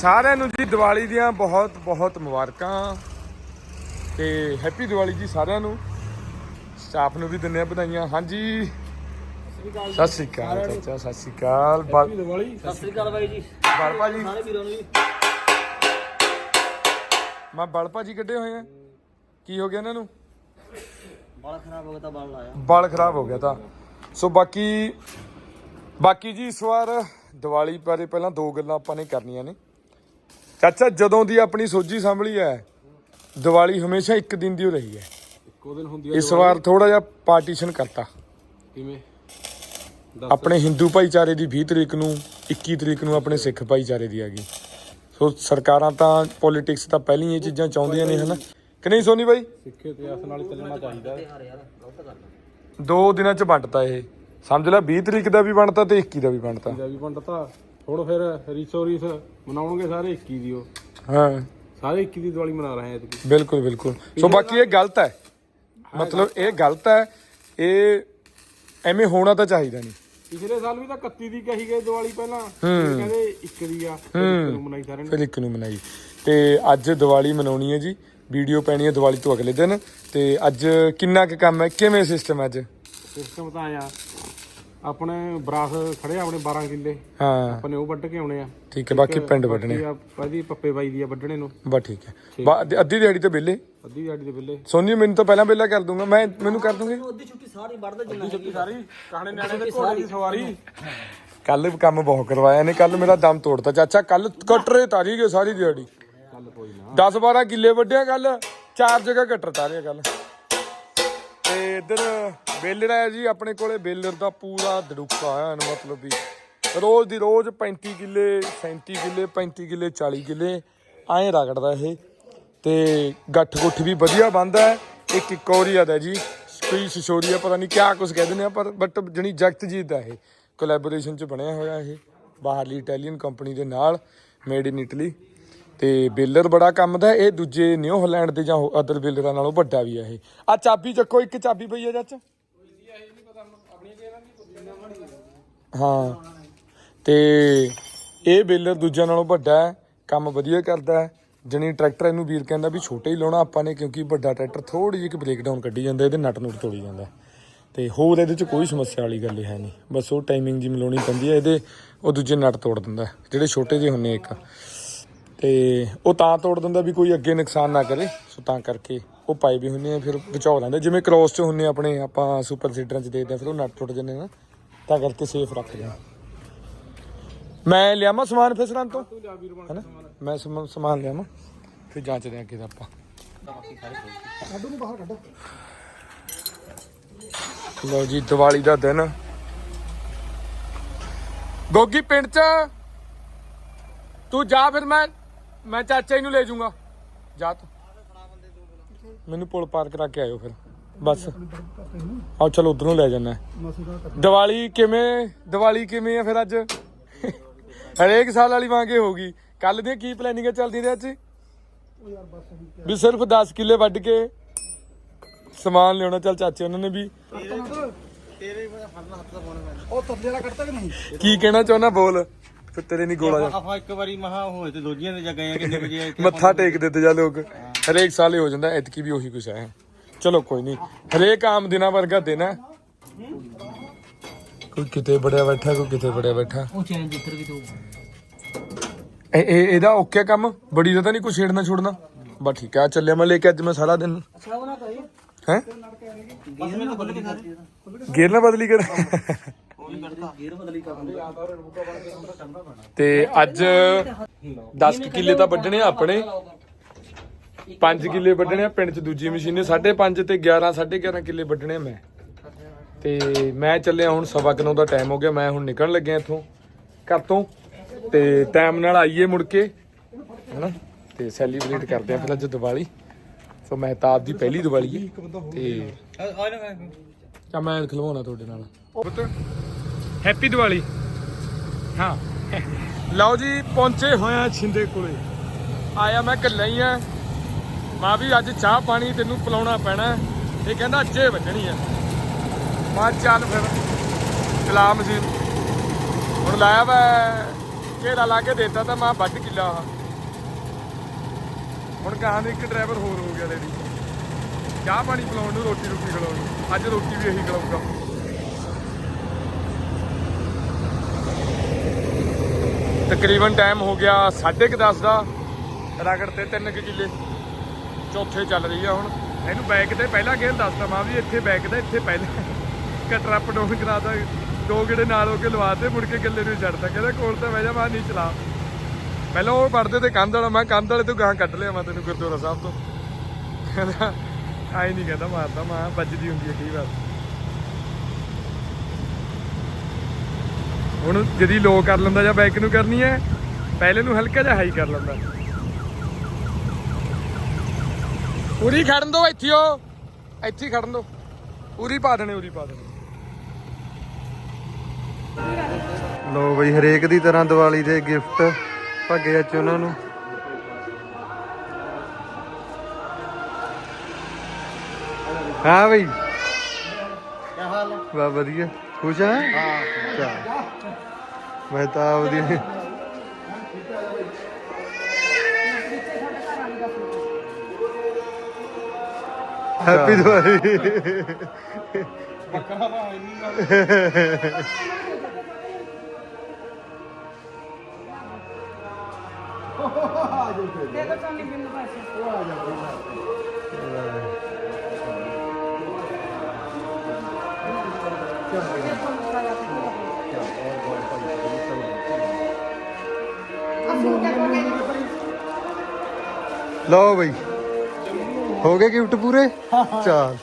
ਸਾਰਿਆਂ ਨੂੰ ਜੀ ਦੀਵਾਲੀ ਦੀਆਂ ਬਹੁਤ ਬਹੁਤ ਮੁਬਾਰਕਾਂ ਤੇ ਹੈਪੀ ਦੀਵਾਲੀ ਜੀ ਸਾਰਿਆਂ ਨੂੰ। ਸਟਾਫ ਨੂੰ ਵੀ ਦਿੰਦੇ ਆ ਵਧਾਈਆਂ। ਹਾਂਜੀ। ਸਤਿ ਸ਼੍ਰੀ ਅਕਾਲ ਚਾਚਾ ਸਤਿ ਸ਼੍ਰੀ ਅਕਾਲ। ਬਲ ਦੀਵਾਲੀ। ਸਤਿ ਸ੍ਰੀ ਅਕਾਲ ਬਾਈ ਜੀ। ਬਲ ਭਾਜੀ ਸਾਰੇ ਵੀਰਾਂ ਨੂੰ ਜੀ। ਮੈਂ ਬਲ ਭਾਜੀ ਕੱਢੇ ਹੋਏ ਆ? ਕੀ ਹੋ ਗਿਆ ਇਹਨਾਂ ਨੂੰ? ਬਾਲ ਖਰਾਬ ਹੋ ਗਿਆ ਤਾਂ ਬਾਲ ਲਾਇਆ। ਬਾਲ ਖਰਾਬ ਹੋ ਗਿਆ ਤਾਂ। ਸੋ ਬਾਕੀ ਬਾਕੀ ਜੀ ਇਸ ਵਾਰ ਦੀਵਾਲੀ ਬਾਰੇ ਪਹਿਲਾਂ ਦੋ ਗੱਲਾਂ ਆਪਾਂ ਨੇ ਕਰਨੀਆਂ ਨੇ। ਚਾਚਾ ਜਦੋਂ ਦੀ ਆਪਣੀ ਸੋਝੀ ਸੰਭਲੀ ਹੈ ਦੀਵਾਲੀ ਹਮੇਸ਼ਾ ਇੱਕ ਦਿਨ ਦੀ ਹੋ ਰਹੀ ਹੈ। ਇੱਕੋ ਦਿਨ ਹੁੰਦੀ ਆ ਇਸ ਵਾਰ ਥੋੜਾ ਜਿਹਾ ਪਾਰਟੀਸ਼ਨ ਕਰਤਾ। ਕਿਵੇਂ? ਆਪਣੇ ਹਿੰਦੂ ਭਾਈਚਾਰੇ ਦੀ 20 ਤਰੀਕ ਨੂੰ 21 ਤਰੀਕ ਨੂੰ ਆਪਣੇ ਸਿੱਖ ਭਾਈਚਾਰੇ ਦੀ ਆ ਗਈ ਸੋ ਸਰਕਾਰਾਂ ਤਾਂ ਪੋਲਿਟਿਕਸ ਤਾਂ ਪਹਿਲਾਂ ਹੀ ਇਹ ਚੀਜ਼ਾਂ ਚਾਹੁੰਦੀਆਂ ਨੇ ਹਨਾ? ਕਿ ਨਹੀਂ ਸੋਨੀ ਬਾਈ? ਸਿੱਖੇ ਇਤਿਹਾਸ ਨਾਲ ਹੀ ਚੱਲਣਾ ਚਾਹੀਦਾ। ਦੋ ਦਿਨਾਂ ਚ ਵੰਡਤਾ ਇਹ। ਸਮਝ ਲੈ 20 ਤਰੀਕ ਦਾ ਵੀ ਵੰਡਤਾ ਤੇ 21 ਦਾ ਵੀ ਵੰਡਤਾ। ਪੰਡਤਾ ਹੁਣ ਫਿਰ ਰੀਸੋ ਰੀਸ ਮਨਾਉਣਗੇ ਸਾਰੇ 21 ਦੀ ਉਹ। ਹਾਂ। ਸਾਰੇ 21 ਦੀ ਦੀਵਾਲੀ ਮਨਾ ਰਹੇ ਆ ਬਿਲਕੁਲ ਬਿਲਕੁਲ। ਸੋ ਬਾਕੀ ਇਹ ਗਲਤ ਹੈ। ਮਤਲਬ ਇਹ ਗਲਤ ਹੈ। ਇਹ ਐਵੇਂ ਹੋਣਾ ਤਾਂ ਚਾਹੀਦਾ ਨਹੀਂ। ਪਿਛਲੇ ਸਾਲ ਵੀ ਤਾਂ 31 ਦੀ ਕਹੀ ਗਈ ਦੀਵਾਲੀ ਪਹਿਲਾਂ। ਫਿਰ ਕਹਿੰਦੇ 1 ਦੀ ਆ ਫਿਰ ਇੱਕ ਨੂੰ ਮਨਾਈ ਸਾਰਿਆਂ ਨੇ। ਫਿਰ ਇੱਕ ਨੂੰ ਮਨਾਈ। ਤੇ ਅੱਜ ਦੀਵਾਲੀ ਮਨਾਉਣੀ ਹੈ ਜੀ। ਵੀਡੀਓ ਪੈਣੀ ਹੈ ਦੀਵਾਲੀ ਤੋਂ ਅਗਲੇ ਦਿਨ। ਤੇ ਅੱਜ ਕਿੰਨਾ ਕੁ ਕੰਮ ਹੈ? ਕਿਵੇਂ ਸਿਸਟਮ ਅੱਜ? ਸਿਸਟਮ ਤਾਂ ਆਇਆ। ਆਪਣੇ ਬਰਾਸ ਖੜੇ ਆ ਆਪਣੇ 12 ਕਿੱਲੇ। ਹਾਂ। ਆਪਾਂ ਨੇ ਉਹ ਵੱਢ ਕੇ ਆਉਣੇ ਆ। ਠੀਕ ਹੈ ਬਾਕੀ ਪਿੰਡ ਵੱਢਣੇ ਆ। ਪਹਿਲੀ ਪੱਪੇ ਬਾਈ ਦੀ ਆ ਵੱਢਣੇ ਨੂੰ। ਬਸ ਠੀਕ ਹੈ। ਬਾ- ਅੱਧੀ- ਦਿਹਾੜੀ ਤੇ ਵਿਹਲੇ? ਅੱਧੀ ਗਾੜੀ ਦੇ ਬਿੱਲੇ ਸੋਨੀ ਮੈਨੂੰ ਤਾਂ ਪਹਿਲਾਂ ਵਿਹਲਾ ਕਰ ਦੂੰਗਾ। ਮੈਂ ਮੈਨੂੰ ਕਰ ਦੂੰਗੇ? ਅੱਧੀ ਛੁੱਟੀ ਸਾਰੀ ਵੜਦਾ ਜਿੰਨਾ ਛੁੱਟੀ ਸਾਰੀ? ਕਾਹਣੇ ਨਿਆਣੇ ਦੇ ਘੋੜੇ ਦੀ ਸਵਾਰੀ? ਕੱਲ ਕੰਮ ਬਹੁਤ ਕਰਵਾਇਆ ਨੇ ਕੱਲ ਮੇਰਾ ਦਮ ਤੋੜਤਾ ਚਾਚਾ। ਕੱਲ ਕਟਰੇ ਤਾਰੀ ਗਏ ਸਾਰੀ ਦਿਹਾੜੀ। ਚੱਲ ਕੋਈ ਨਾ। 10 12 ਕਿੱਲੇ ਵੱਢਿਆ ਕੱਲ। ਚਾਰ ਜਗ੍ਹਾ ਕਟਰ ਤਾਰਿਆ ਕੱਲ। ਤੇ ਇੱਧਰ ਬੇਲਰ ਹੈ ਜੀ, ਆਪਣੇ ਕੋਲੇ ਬੇਲਰ ਦਾ ਪੂਰਾ ਦੜੂਕਾ ਆਇਆ ਮਤਲਬ ਵੀ ਰੋਜ਼ ਦੀ ਰੋਜ਼ 35 ਕਿੱਲੇ 37 ਕਿੱਲੇ 35 ਕਿੱਲੇ 40 ਕਿੱਲੇ, ਐਂ ਰਗੜਦਾ ਇਹ। ਤੇ ਗੱਠ ਗੁੱਠ ਵੀ ਵਧੀਆ ਬੰਦਾ ਹੈ। ਇੱਕ ਕੋਰੀਆ ਦਾ ਜੀ, ਕੋਈ ਸ਼ਸ਼ੋਰੀਆ ਪਤਾ ਨਹੀਂ ਕਿਆ ਕੁਝ ਕਹਿ ਦਿੰਦੇ ਆ, ਪਰ ਬਟ ਜਣੀ ਜਗਤ ਜੀਤ ਦਾ ਇਹ ਕੋਲੈਬੋਰੇਸ਼ਨ ਚ ਬਣਿਆ ਹੋਇਆ ਇਹ, ਬਾਹਰਲੀ ਇਟਾਲੀਅਨ ਕੰਪਨੀ ਦੇ ਨਾਲ ਮੇਡ ਇਨ ਇਟਲੀ ਤੇ ਬੇਲਰ ਬੜਾ ਕੰਮ ਦਾ, ਇਹ ਦੂਜੇ ਨਿਊ ਹਾਲੈਂਡ ਦੇ ਜਾਂ ਅਦਰ ਬੇਲਰਾਂ ਨਾਲੋਂ ਵੱਡਾ ਵੀ ਆ ਇਹ। ਆ ਚਾਬੀ ਚੱਕੋ, ਇੱਕ ਚਾਬੀ ਪਈ ਆ ਚਾਚਾ ਹਾਂ, ਤੇ ਇਹ ਬੇਲਰ ਦੂਜਿਆਂ ਨਾਲੋਂ ਵੱਡਾ ਹੈ, ਕੰਮ ਵਧੀਆ ਕਰਦਾ ਹੈ। ਜਣੀ ਟਰੈਕਟਰ ਇਹਨੂੰ ਵੀਰ ਕਹਿੰਦਾ ਵੀ ਛੋਟੇ ਹੀ ਲਾਉਣਾ ਆਪਾਂ ਨੇ, ਕਿਉਂਕਿ ਵੱਡਾ ਟਰੈਕਟਰ ਥੋੜੀ ਜਿਹੀ ਬ੍ਰੇਕ ਡਾਊਨ ਕੱਢੀ ਜਾਂਦਾ, ਇਹਦੇ ਨਟ ਨੂਟ ਤੋੜੀ ਜਾਂਦਾ। ਤੇ ਹੋਰ ਇਹਦੇ ਚ ਕੋਈ ਸਮੱਸਿਆ ਵਾਲੀ ਗੱਲ ਹੈ ਨਹੀਂ। ਬਸ ਉਹ ਟਾਈਮਿੰਗ ਜੀ ਮਿਲਾਉਣੀ ਪੈਂਦੀ ਹੈ, ਇਹਦੇ ਉਹ ਦੂਜੇ ਨਟ ਤੋੜ ਦਿੰਦਾ, ਜਿਹੜੇ ਛੋਟੇ ਜਿਹੇ ਹੁੰਨੇ ਇੱਕ। ਤੇ ਉਹ ਤਾਂ ਤੋੜ ਦਿੰਦਾ ਵੀ ਕੋਈ ਅੱਗੇ ਨੁਕਸਾਨ ਨਾ ਕਰੇ। ਸੋ ਤਾਂ ਕਰਕੇ ਉਹ ਪਾਈ ਵੀ ਹੁੰਨੇ ਆ, ਫਿਰ ਬਚਾਓ ਲੈਂਦੇ। ਜਿਵੇਂ ਕ੍ਰੋਸ 'ਚ ਹੁੰਨੇ ਆਪਣੇ, ਆਪਾਂ ਸੁਪਰ ਸੀਡਰਾਂ 'ਚ ਦੇਖਦੇ ਫਿਰ ਉਹ ਨਟ ਟੁੱਟ ਜਾਂਦੇ ਨਾ ਤਾਂ ਕਰਕੇ ਸੇਫ ਰੱਖਦੇ ਆ ਮੈਂ ਲਿਆਵਾਂ ਸਮਾਨ ਫਿਸਰਾਂ ਤੋਂ? ਹੈਨਾ? ਮੈਂ ਸਮਾਨ ਲਿਆਵਾਂ। ਫਿਰ ਜਾਂਚਦੇ ਆ ਅੱਗੇ ਦਾ ਆਪਾਂ। ਲੋ ਜੀ, ਦੀਵਾਲੀ ਦਾ ਦਿਨ। ਗੋਗੀ ਪਿੰਡ 'ਚ? ਤੂੰ ਜਾ ਫਿਰ ਮੈਂ ਮੈਂ ਚਾਚਾ ਜੀ ਨੂੰ ਲੈ ਜਾਊਂਗਾ। ਜਾ ਤੂੰ। ਮੈਨੂੰ ਪੁਲ ਪਾਰ ਕਰਾ ਕੇ ਆਇਓ ਫਿਰ। ਬਸ। ਆਓ ਚਲੋ ਉਧਰੋਂ ਲੈ ਜਾਣਾ ਦੀਵਾਲੀ ਕਿਵੇਂ? ਦੀਵਾਲੀ ਕਿਵੇਂ ਆ ਫਿਰ ਅੱਜ? ਹਰੇਕ ਸਾਲ ਵਾਲੀ ਵਾਂਗੇ ਹੋਗੀ ਕੱਲ ਦੀਆਂ ਕੀ ਪਲੈਨਿੰਗਾਂ ਚੱਲਦੀਆਂ ਨੇ ਅੱਜ? ਵੀ ਸਿਰਫ 10 ਕਿੱਲੇ ਵੱਢ ਕੇ ਸਮਾਨ ਲਿਆਉਣਾ। ਚੱਲ ਚਾਚੇ ਉਹਨਾਂ ਨੇ ਵੀ। ਉਹ ਤੱਲੇ ਵਾਲਾ ਕੱਟਦਾ ਕਿ ਨਹੀਂ ਕੀ ਕਹਿਣਾ ਚਾਹੁੰਦਾ ਬੋਲ। ਫਿਰ ਤੇਰੇ ਨਹੀਂ ਗੋਲਾ ਜਾ ਆਪਾਂ ਇੱਕ ਵਾਰੀ ਮਹਾ ਹੋਏ ਤੇ ਦੂਜੀਆਂ ਦੇ ਜਾ ਗਏ ਆ ਕਿੰਨੇ ਵਜੇ ਇੱਥੇ ਮੱਥਾ ਟੇਕ ਦਿੱਤੇ ਜਾ ਲੋਕ। ਹਰੇਕ ਸਾਲ ਹੀ ਹੋ ਜਾਂਦਾ ਐਤਕੀ ਵੀ ਉਹੀ ਕੁਛ ਹੈ। ਚਲੋ ਕੋਈ ਨਹੀਂ ਹਰੇਕ ਆਮ ਦਿਨਾਂ ਵਰਗਾ ਦਿਨ ਹੈ। ਕੋਈ ਕਿਤੇ ਬੜਿਆ ਬੈਠਾ ਕੋਈ ਕਿਤੇ ਬੜਿਆ ਬੈਠਾ। ਉਹ ਚੈਨ ਜਿੱਤਰ ਵੀ ਤੂੰ। ਇਹ ਇਹ ਇਹਦਾ ਓਕੇ ਕੰਮ। ਬੜੀ ਦਾ ਤਾਂ ਨਹੀਂ ਕੁਛ ਛੇੜਨਾ ਛੋੜਨਾ। ਬਸ ਠੀਕ ਆ ਚੱਲਿਆ ਮੈਂ ਲੈ ਕੇ ਅੱਜ ਮੈਂ ਸਾਰਾ ਦਿਨ। ਅੱਛਾ ਉਹ ਨਾ ਕਰੀ ਹੈ ਕਰ। ਗੇਰ ਨਾ ਬਦਲੀ ਕਰ। ਤੇ ਅੱਜ 10 ਕਿੱਲੇ ਤਾਂ ਵੱਢਣੇ ਆ ਆਪਣੇ। 5 ਕਿੱਲੇ ਵੱਢਣੇ ਆ ਪਿੰਡ 'ਚ ਦੂਜੀ ਮਸ਼ੀਨੇ 5.5 ਤੇ 11 11.5 ਕਿੱਲੇ ਵੱਢਣੇ ਆ ਮੈਂ। ਤੇ ਮੈਂ ਚੱਲਿਆ ਹੁਣ ਸਵਾ ਕੁ ਨੌ ਦਾ ਟਾਈਮ ਹੋ ਗਿਆ। ਮੈਂ ਹੁਣ ਨਿਕਲਣ ਲੱਗਿਆ ਇੱਥੋਂ ਘਰ ਤੋਂ। ਤੇ ਟਾਈਮ ਨਾਲ ਆਈਏ ਮੁੜ ਕੇ। ਹਨਾ? ਤੇ ਸੈਲੀਬ੍ਰੇਟ ਕਰਦੇ ਆ ਫਿਰ ਅੱਜ ਦੀਵਾਲੀ। ਸੋ ਮਹਿਤਾਬ ਦੀ ਪਹਿਲੀ ਦੀਵਾਲੀ ਹੈ ਤੇ ਤਾਂ ਮੈਂ ਖਲਵਾਉਣਾ ਤੁਹਾਡੇ ਨਾਲ। ਪੁੱਤ ਹੈਪੀ ਦੀਵਾਲੀ ਹਾਂ। ਲਓ ਜੀ, ਪਹੁੰਚੇ ਹੋਏ ਆ ਛਿੰਦੇ ਕੋਲੇ। ਆਇਆ ਮੈਂ ਇਕੱਲਾ ਹੀ ਆ। ਮਾਂ ਵੀ ਅੱਜ ਚਾਹ ਪਾਣੀ ਤੈਨੂੰ ਪਿਲਾਉਣਾ ਪੈਣਾ। ਇਹ ਕਹਿੰਦਾ ਅੱਜੇ ਵੱਜਣੀ ਆ। ਮਾ ਚੱਲ ਫਿਰ, ਸਲਾਮ ਜੀ। ਹੁਣ ਲਾਇਆ ਵਾ, ਘੇਰਾ ਲਾ ਕੇ ਦੇਤਾ ਤਾਂ ਮੈਂ ਵੱਢ ਕਿੱਲਾ ਆਹ ਹੁਣ ਕਹਾਂ ਦੇ ਇੱਕ ਡਰਾਈਵਰ ਹੋਰ ਹੋ ਗਿਆ ਡੈਡੀ ਚਾਹ ਪਾਣੀ ਪਿਲਾਉਣ ਨੂੰ ਰੋਟੀ ਰੋਟੀ ਖਿਲਾਉਣ ਨੂੰ। ਅੱਜ ਰੋਟੀ ਵੀ ਇਹੀ ਖਿਲਾਊਗਾ। ਤਕਰੀਬਨ ਟਾਈਮ ਹੋ ਗਿਆ 10:30 ਦਾ। ਰਗੜ ਤੇ 3 ਕਿੱਲੇ ਚੌਥੇ ਚੱਲ ਰਹੀ ਆ ਹੁਣ। ਇਹਨੂੰ ਬੈਕ ਤੇ ਪਹਿਲਾਂ ਗੇਅਰ ਦੱਸਦਾ ਮਾਂ ਵੀ ਇੱਥੇ ਬੈਕ ਦਾ ਇੱਥੇ ਪਹਿਲਾਂ ਕਟਰ ਅਪ ਡਾਊਨ ਕਰਾਦਾ ਦੋ ਗੇੜੇ ਨਾਲ ਹੋ ਕੇ ਲਵਾਤੇ ਮੁੜ ਕੇ ਗੱਲੇ ਨੂੰ ਛੱਡਦਾ ਕਹਿੰਦਾ ਕੋਲ ਤਾਂ ਬਹਿ ਜਾ ਮੈਂ ਨਹੀਂ ਚਲਾ। ਪਹਿਲਾਂ ਉਹ ਪੜਦੇ ਤੇ ਕੰਧ ਵਾਲਾ ਮੈਂ ਕੰਧ ਵਾਲੇ ਤੋਂ ਗਾਂ ਕੱਢ ਲਿਆ ਮੈਂ ਤੈਨੂੰ ਗੁਰਦੁਆਰਾ ਸਾਹਿਬ ਤੋਂ। ਕਹਿੰਦਾ ਆਈ ਨਹੀਂ ਕਹਿੰਦਾ ਮਾਰਦਾ ਮਾਂ ਵੱਜਦੀ ਹੁੰਦੀ ਹੈ ਕਈ ਵਾਰ। ਹੁਣ ਜਦੀ ਲੋ ਕਰ ਲੈਂਦਾ ਜਾਂ ਬੈਕ ਨੂੰ ਕਰਨੀ ਹੈ ਪਹਿਲੇ ਨੂੰ ਹਲਕਾ ਜਿਹਾ ਹਾਈ ਕਰ ਲੈਂਦਾ। ਉਰੀ ਖੜਨ ਦੋ ਇੱਥੇ ਹੋ ਇੱਥੇ ਖੜਨ ਦੋ। ਉਰੀ ਪਾ ਦੇਣੇ ਉਰੀ ਪਾ ਦੇਣੇ। ਲੋ ਬਈ ਹਰੇਕ ਦੀ ਤਰ੍ਹਾਂ ਦੀਵਾਲੀ ਦੇ ਗਿਫਟ ਭਾਗੇ ਅੱਜ ਉਹਨਾਂ ਨੂੰ। ਹਾਂ ਬਈ। ਕੀ ਹਾਲ ਹੈ? ਵਾ ਵਧੀਆ। ਖੁਸ਼ ਆ? ਹਾਂ ਮੈਂ ਤਾਂ ਵਧੀਆ ਹੈਪੀ ਦੀਵਾਲੀ। ਬੱਕਰਾ ਤਾਂ ਹੈ ਨਹੀਂ ਲਓ ਬਈ। ਹੋ ਗਏ ਗਿਫਟ ਪੂਰੇ? ਚਾਲ।